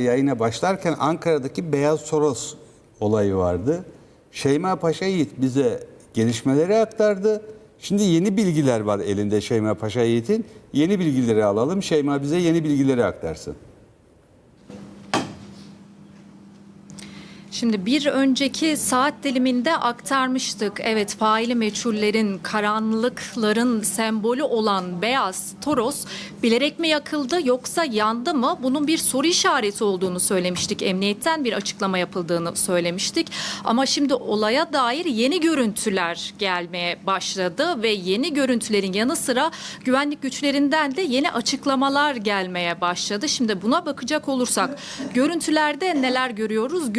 Yayına başlarken Ankara'daki Beyaz Soros olayı vardı. Şeyma Paşa Yiğit bize gelişmeleri aktardı. Şimdi yeni bilgiler var elinde Şeyma Paşa Yiğit'in. Yeni bilgileri alalım. Şeyma bize yeni bilgileri aktarsın. Şimdi bir önceki saat diliminde aktarmıştık. Evet faili meçhullerin, karanlıkların sembolü olan beyaz Toros bilerek mi yakıldı yoksa yandı mı? Bunun bir soru işareti olduğunu söylemiştik. Emniyetten bir açıklama yapıldığını söylemiştik. Ama şimdi olaya dair yeni görüntüler gelmeye başladı ve yeni görüntülerin yanı sıra güvenlik güçlerinden de yeni açıklamalar gelmeye başladı. Şimdi buna bakacak olursak görüntülerde neler görüyoruz?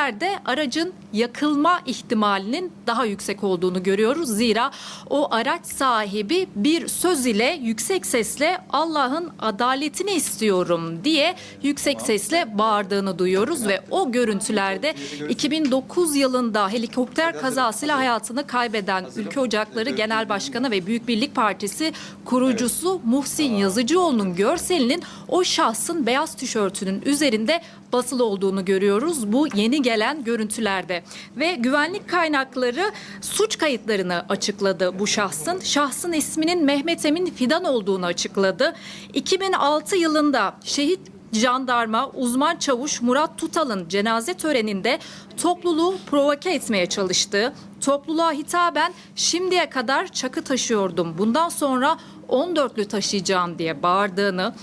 Görüntülerde aracın yakılma ihtimalinin daha yüksek olduğunu görüyoruz. Zira o araç sahibi bir söz ile yüksek sesle Allah'ın adaletini istiyorum diye yüksek sesle bağırdığını duyuyoruz ve o görüntülerde 2009 yılında helikopter kazasıyla hayatını kaybeden Ülke Ocakları Genel Başkanı ve Büyük Birlik Partisi kurucusu Muhsin Yazıcıoğlu'nun görselinin o şahsın beyaz tişörtünün üzerinde basılı olduğunu görüyoruz. Bu yeni gelen görüntülerde. Ve güvenlik kaynakları suç kayıtlarını açıkladı bu şahsın. Şahsın isminin Mehmet Emin Fidan olduğunu açıkladı. 2006 yılında şehit jandarma uzman çavuş Murat Tutal'ın cenaze töreninde topluluğu provoke etmeye çalıştığı, topluluğa hitaben şimdiye kadar çakı taşıyordum. Bundan sonra 14'lü taşıyacağım diye bağırdığını,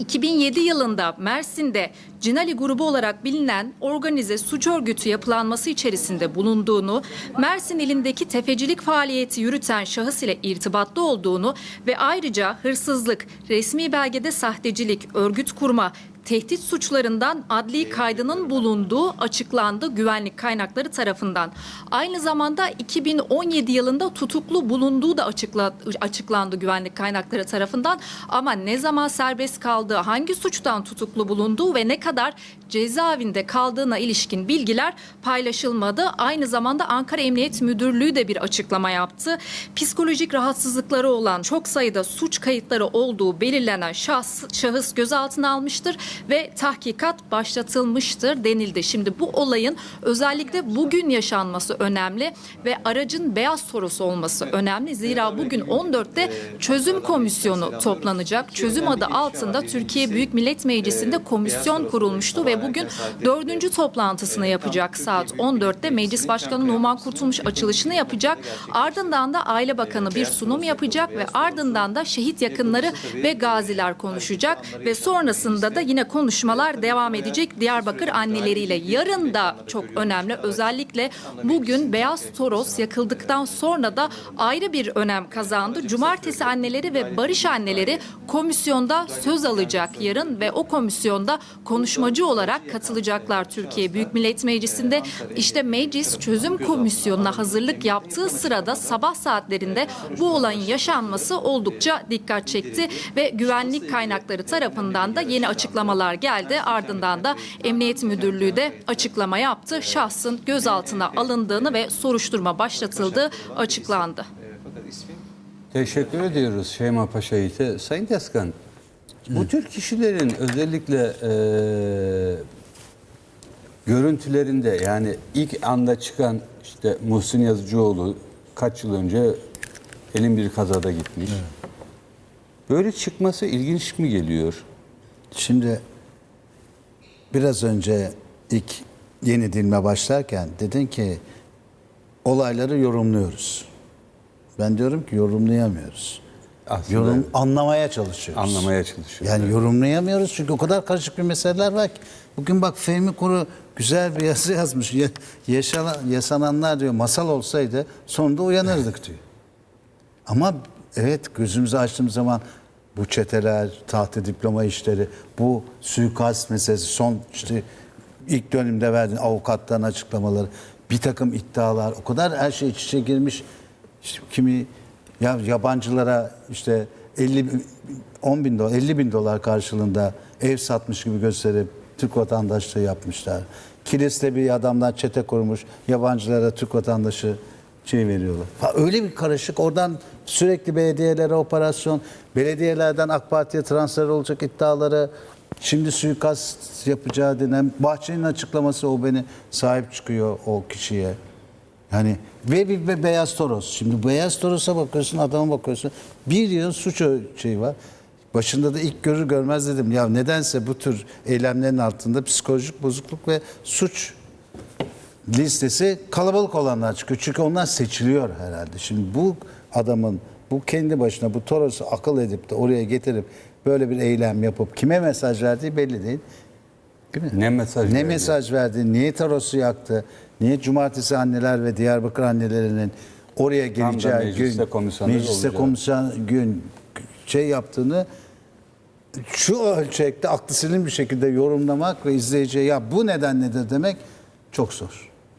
2007 yılında Mersin'de Cinali grubu olarak bilinen organize suç örgütü yapılanması içerisinde bulunduğunu, Mersin ilindeki tefecilik faaliyeti yürüten şahıs ile irtibatlı olduğunu ve ayrıca hırsızlık, resmi belgede sahtecilik, örgüt kurma, tehdit suçlarından adli kaydının bulunduğu açıklandı güvenlik kaynakları tarafından. Aynı zamanda 2017 yılında tutuklu bulunduğu da açıkla, açıklandı güvenlik kaynakları tarafından. Ama ne zaman serbest kaldığı, hangi suçtan tutuklu bulunduğu ve ne kadar cezaevinde kaldığına ilişkin bilgiler paylaşılmadı. Aynı zamanda Ankara Emniyet Müdürlüğü de bir açıklama yaptı. Psikolojik rahatsızlıkları olan çok sayıda suç kayıtları olduğu belirlenen şahs, şahıs gözaltına almıştır ve tahkikat başlatılmıştır denildi. Şimdi bu olayın özellikle bugün yaşanması önemli ve aracın beyaz Toros olması önemli. Zira bugün 14'te çözüm komisyonu toplanacak. Çözüm adı altında Türkiye Büyük Millet Meclisi'nde komisyon kurulmuştu ve bugün dördüncü toplantısını yapacak saat 14'te Meclis Başkanı Numan Kurtulmuş açılışını yapacak. Ardından da Aile Bakanı bir sunum yapacak ve ardından da şehit yakınları ve gaziler konuşacak ve sonrasında da yine konuşmalar devam edecek Diyarbakır anneleriyle. Yarın da çok önemli. Özellikle bugün Beyaz Toros yakıldıktan sonra da ayrı bir önem kazandı. Cumartesi anneleri ve barış anneleri komisyonda söz alacak yarın ve o komisyonda konuşmacı olarak katılacaklar Türkiye Büyük Millet Meclisi'nde. İşte meclis çözüm komisyonuna hazırlık yaptığı sırada sabah saatlerinde bu olayın yaşanması oldukça dikkat çekti ve güvenlik kaynakları tarafından da yeni açıklamalar geldi. Ardından da Emniyet Müdürlüğü de açıklama yaptı. Şahsın gözaltına alındığını ve soruşturma başlatıldığı açıklandı. Teşekkür ediyoruz Şeyma Paşa Yiğit'e. Sayın Deskan, bu tür kişilerin özellikle eee, görüntülerinde yani ilk anda çıkan işte Muhsin Yazıcıoğlu kaç yıl önce elin bir kazada gitmiş. Böyle çıkması ilginç mi geliyor? Şimdi biraz önce ilk yeni dilme başlarken dedin ki olayları yorumluyoruz. Ben diyorum ki yorumlayamıyoruz. Aslında Yorum anlamaya çalışıyoruz. anlamaya çalışıyoruz. Yani yorumlayamıyoruz çünkü o kadar karışık bir meseleler var ki. Bugün bak Fehmi Kuru güzel bir yazı yazmış. Ya- Yaşanan, yaşananlar diyor masal olsaydı sonunda uyanırdık diyor. Ama evet gözümüzü açtığımız zaman bu çeteler, tahta diploma işleri, bu suikast meselesi, son işte ilk dönemde verdiğin avukatların açıklamaları, bir takım iddialar, o kadar her şey iç içe girmiş. İşte kimi ya yabancılara işte 50 bin- 10 bin dolar, 50 bin dolar karşılığında ev satmış gibi gösterip Türk vatandaşlığı yapmışlar. Kilis'te bir adamdan çete kurmuş, yabancılara Türk vatandaşı şey veriyorlar. Ha, Öyle bir karışık oradan sürekli belediyelere operasyon, belediyelerden AK Parti'ye transfer olacak iddiaları Şimdi suikast yapacağı denen Bahçeli'nin açıklaması o beni sahip çıkıyor o kişiye. Yani ve, ve, ve Beyaz Toros. Şimdi Beyaz Toros'a bakıyorsun, adama bakıyorsun. Bir yıl suç şeyi var. Başında da ilk görür görmez dedim ya nedense bu tür eylemlerin altında psikolojik bozukluk ve suç listesi kalabalık olanlar çıkıyor. Çünkü onlar seçiliyor herhalde. Şimdi bu adamın bu kendi başına bu Toros'u akıl edip de oraya getirip böyle bir eylem yapıp kime mesaj verdiği belli değil. Değil mi? Ne mesaj Ne verdi? mesaj verdi? Niye Toros'u yaktı? Niye cumartesi anneler ve Diyarbakır annelerinin oraya mecliste gün komisyonda mecliste komisyon gün şey yaptığını şu ölçekte aklı selim bir şekilde yorumlamak ve izleyiciye ya bu nedenledir demek çok zor.